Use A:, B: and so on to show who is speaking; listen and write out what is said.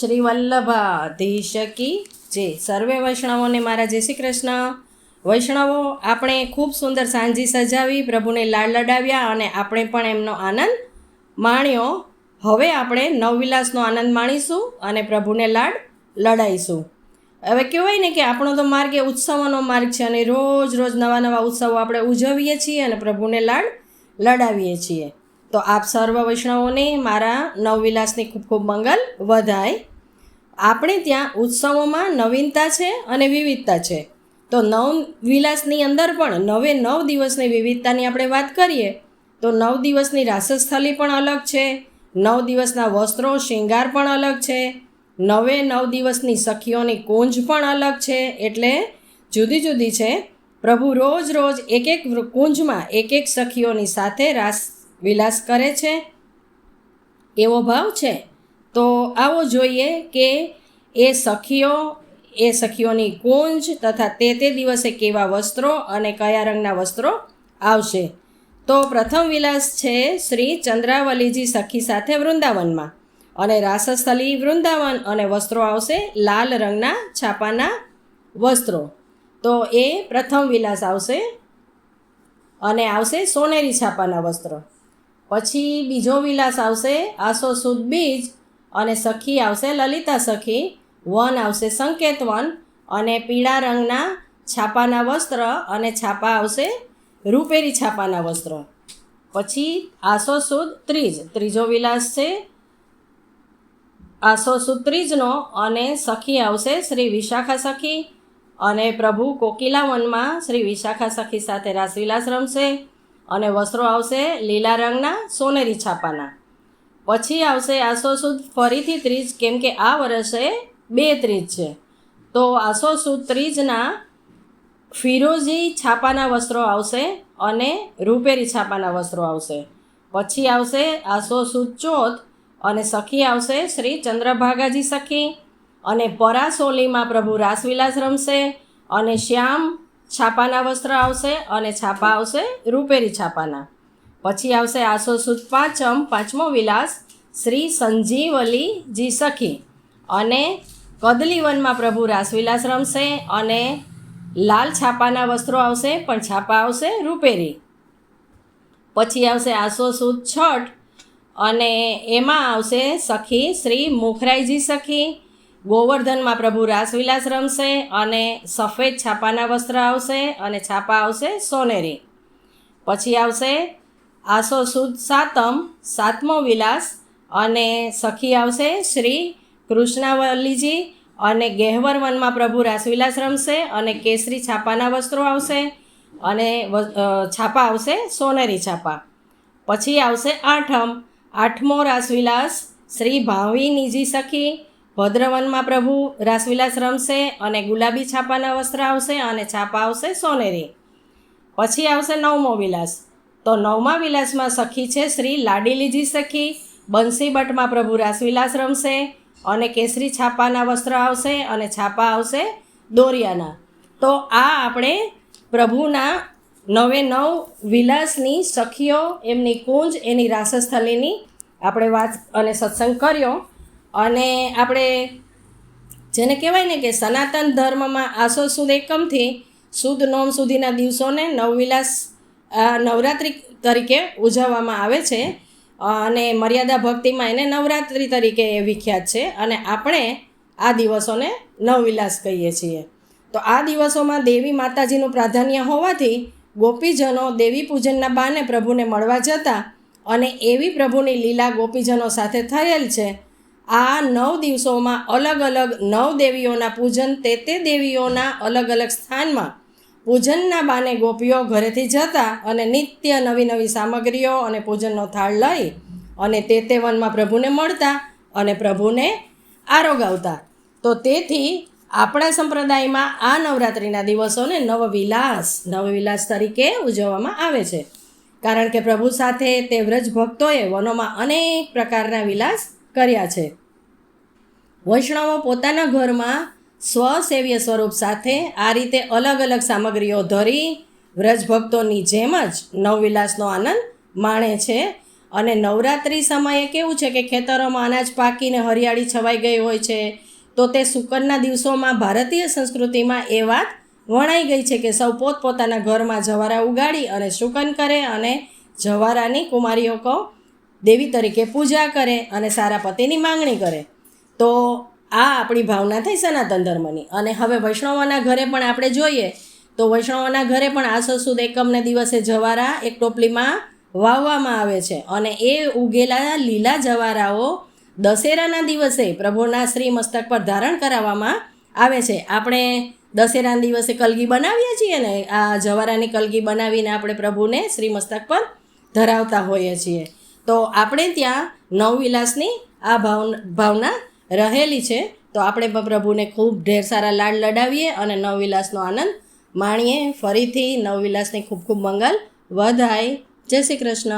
A: શ્રી વલ્લભાધીશ કી જે, સર્વે વૈષ્ણવોને મારા જય શ્રી કૃષ્ણ. વૈષ્ણવો, આપણે ખૂબ સુંદર સાંજી સજાવી, પ્રભુને લાડ લડાવ્યા અને આપણે પણ એમનો આનંદ માણ્યો. હવે આપણે નવવિલાસનો આનંદ માણીશું અને પ્રભુને લાડ લડાઈશું. હવે કહેવાય ને કે આપણો તો માર્ગ એ ઉત્સવોનો માર્ગ છે અને રોજ રોજ નવા નવા ઉત્સવો આપણે ઉજવીએ છીએ અને પ્રભુને લાડ લડાવીએ છીએ. તો આપ સર્વ વૈષ્ણવોને મારા નવવિલાસની ખૂબ ખૂબ મંગલ વધાય. આપણે ત્યાં ઉત્સવોમાં નવીનતા છે અને વિવિધતા છે. તો નવ વિલાસની અંદર પણ નવે નવ દિવસની વિવિધતાની આપણે વાત કરીએ, તો નવ દિવસની રાસસ્થલી પણ અલગ છે, નવ દિવસના વસ્ત્રો, શૃંગાર પણ અલગ છે, નવે નવ દિવસની સખીઓની કુંજ પણ અલગ છે, એટલે જુદી જુદી છે. પ્રભુ રોજ રોજ એક એક કુંજમાં એક એક સખીઓની સાથે રાસ વિલાસ કરે છે? એવો ભાવ છે? તો આવો જોઈએ કે એ સખીઓ, એ સખીઓની કુંજ તથા તે તે દિવસે કેવા વસ્ત્રો અને કયા રંગના વસ્ત્રો આવશે? તો પ્રથમ વિલાસ છે શ્રી ચંદ્રાવલીજી સખી સાથે વૃંદાવનમાં. અને રાસસ્થલી વૃંદાવન અને વસ્ત્રો આવશે લાલ રંગના છાપાના વસ્ત્રો. તો એ પ્રથમ વિલાસ આવશે અને આવશે સોનેરી છાપાના વસ્ત્રો. પછી બીજો વિલાસ આવશે આસો સુદ બીજ અને સખી આવશે લલિતા સખી, વન આવશે સંકેત વન અને પીળા રંગના છાપાના વસ્ત્ર અને છાપા આવશે રૂપેરી છાપાના વસ્ત્ર. પછી આસો સુદ ત્રીજ, ત્રીજો વિલાસ છે આસો સુદ ત્રીજનો અને સખી આવશે શ્રી વિશાખા સખી અને પ્રભુ કોકિલા વનમાં શ્રી વિશાખા સખી સાથે રાસવિલાસ રમશે. અને વસ્ત્રો આવશે લીલા રંગના, સોનેરી છાપાના. પછી આવશે આસો સુદ ફરીથી ત્રીજ, કેમ કે આ વર્ષે બે ત્રીજ છે. તો આસો સુદ ત્રીજના ફિરોઝી છાપાના વસ્ત્રો આવશે અને રૂપેરી છાપાના વસ્ત્રો આવશે. પછી આવશે આસો સુદ ચોથ અને સખી આવશે શ્રી ચંદ્રભાગાજી સખી. અને પરાસોલીમાં પ્રભુ રાસવિલાસ રમશે અને શ્યામ છાપાના વસ્ત્ર આવશે અને છાપા આવશે રૂપેરી છાપાના. પછી આવશે આસો સુદ પાંચમ પાંચમો વિલાસ, શ્રી સંજીવલીજી સખી. અને કદલીવનમાં પ્રભુ રાસવિલાસ રમશે અને લાલ છાપાના વસ્ત્રો આવશે, પણ છાપા આવશે રૂપેરી. પછી આવશે આસો સુદ છઠ અને એમાં આવશે સખી શ્રી મોખરાઈજી સખી ગોવર્ધનમાં પ્રભુ રાસવિલાસ રમશે અને સફેદ છાપાના વસ્ત્ર આવશે અને છાપા આવશે સોનેરી. પછી આવશે આસો સુદ સાતમ, સાતમો વિલાસ અને સખી આવશે શ્રી કૃષ્ણાવલ્લીજી અને ગેહવર વનમાં પ્રભુ રાસવિલાસ રમશે અને કેસરી છાપાના વસ્ત્રો આવશે અને છાપા આવશે સોનેરી છાપા. પછી આવશે આઠમ, આઠમો રાસવિલાસ શ્રી ભાવિનીજી સખી ભદ્રવનમાં પ્રભુ રાસવિલાસ રમશે અને ગુલાબી છાપાના વસ્ત્ર આવશે અને છાપા આવશે સોનેરી. પછી આવશે નવમો વિલાસ. તો નવમા વિલાસમાં સખી છે શ્રી લાડીલીજી સખી. બંસી ભટ્ટમાં પ્રભુ રાસવિલાસ રમશે અને કેસરી છાપાના વસ્ત્ર આવશે અને છાપા આવશે દોરિયાના. તો આ આપણે પ્રભુના નવે નવ વિલાસની સખીઓ, એમની કુંજ, એની રાસસ્થલીની આપણે વાત અને સત્સંગ કર્યો. અને આપણે જેને કહેવાય ને કે સનાતન ધર્મમાં આસો સુદ એકમથી સુદ નોમ સુધીના દિવસોને નવવિલાસ નવરાત્રિ તરીકે ઉજવવામાં આવે છે. અને મર્યાદા ભક્તિમાં એને નવરાત્રિ તરીકે એ વિખ્યાત છે અને આપણે આ દિવસોને નવવિલાસ કહીએ છીએ. તો આ દિવસોમાં દેવી માતાજીનું પ્રાધાન્ય હોવાથી ગોપીજનો દેવી પૂજનના બાને પ્રભુને મળવા જતા અને એવી પ્રભુની લીલા ગોપીજનો સાથે થયેલ છે આ નવ દિવસોમાં અલગ અલગ નવ દેવીઓના પૂજન તે તે દેવીઓના અલગ અલગ સ્થાનમાં. પૂજનના બાને ગોપીઓ ઘરેથી જતા અને નિત્ય નવી નવી સામગ્રીઓ અને પૂજનનો થાળ લઈ અને તે તે વનમાં પ્રભુને મળતા અને પ્રભુને આરોગાવતા. તો તેથી આપણા સંપ્રદાયમાં આ નવરાત્રિના દિવસોને નવવિલાસ નવવિલાસ તરીકે ઉજવવામાં આવે છે. કારણ કે પ્રભુ સાથે તે વ્રજ ભક્તોએ વનોમાં અનેક પ્રકારના વિલાસ કર્યા છે. વૈષ્ણવો પોતાના ઘરમાં સ્વસેવ્ય સ્વરૂપ સાથે આ રીતે અલગ અલગ સામગ્રીઓ ધરી વ્રજ ભક્તોની જેમ જ નવવિલાસનો આનંદ માણે છે. અને નવરાત્રિ સમયે કેવું છે કે ખેતરોમાં અનાજ પાકીને હરિયાળી છવાઈ ગઈ હોય છે, તો તે શુકનના દિવસોમાં ભારતીય સંસ્કૃતિમાં એ વાત વણાઈ ગઈ છે કે સૌ પોતપોતાના ઘરમાં જવારા ઉગાડી અને શુકન કરે અને જવારાની કુમારીઓ કો દેવી તરીકે પૂજા કરે અને સારા પતિની માંગણી કરે. તો આ આપણી ભાવના થઈ સનાતન ધર્મની. અને હવે વૈષ્ણવોના ઘરે પણ આપણે જોઈએ, તો વૈષ્ણવોના ઘરે પણ આ સુદ એકમને દિવસે જવારા એક ટોપલીમાં વાવવામાં આવે છે. અને એ ઉગેલા લીલા જવારાઓ દશેરાના દિવસે પ્રભુના શ્રી મસ્તક પર ધારણ કરાવવામાં આવે છે. આપણે દશેરાના દિવસે કલગી બનાવીએ છીએ ને, આ જવારાની કલગી બનાવીને આપણે પ્રભુને શ્રી મસ્તક પર ધરાવતા હોઈએ છીએ. તો આપણે ત્યાં નવવિલાસની આ ભાવ, ભાવના રહેલી છે. તો આપણે પણ પ્રભુને ખૂબ ઢેર સારા લાડ લડાવીએ અને નવવિલાસનો આનંદ માણીએ. ફરીથી નવવિલાસની ખૂબ ખૂબ મંગલ. વધાય. જય શ્રી કૃષ્ણ.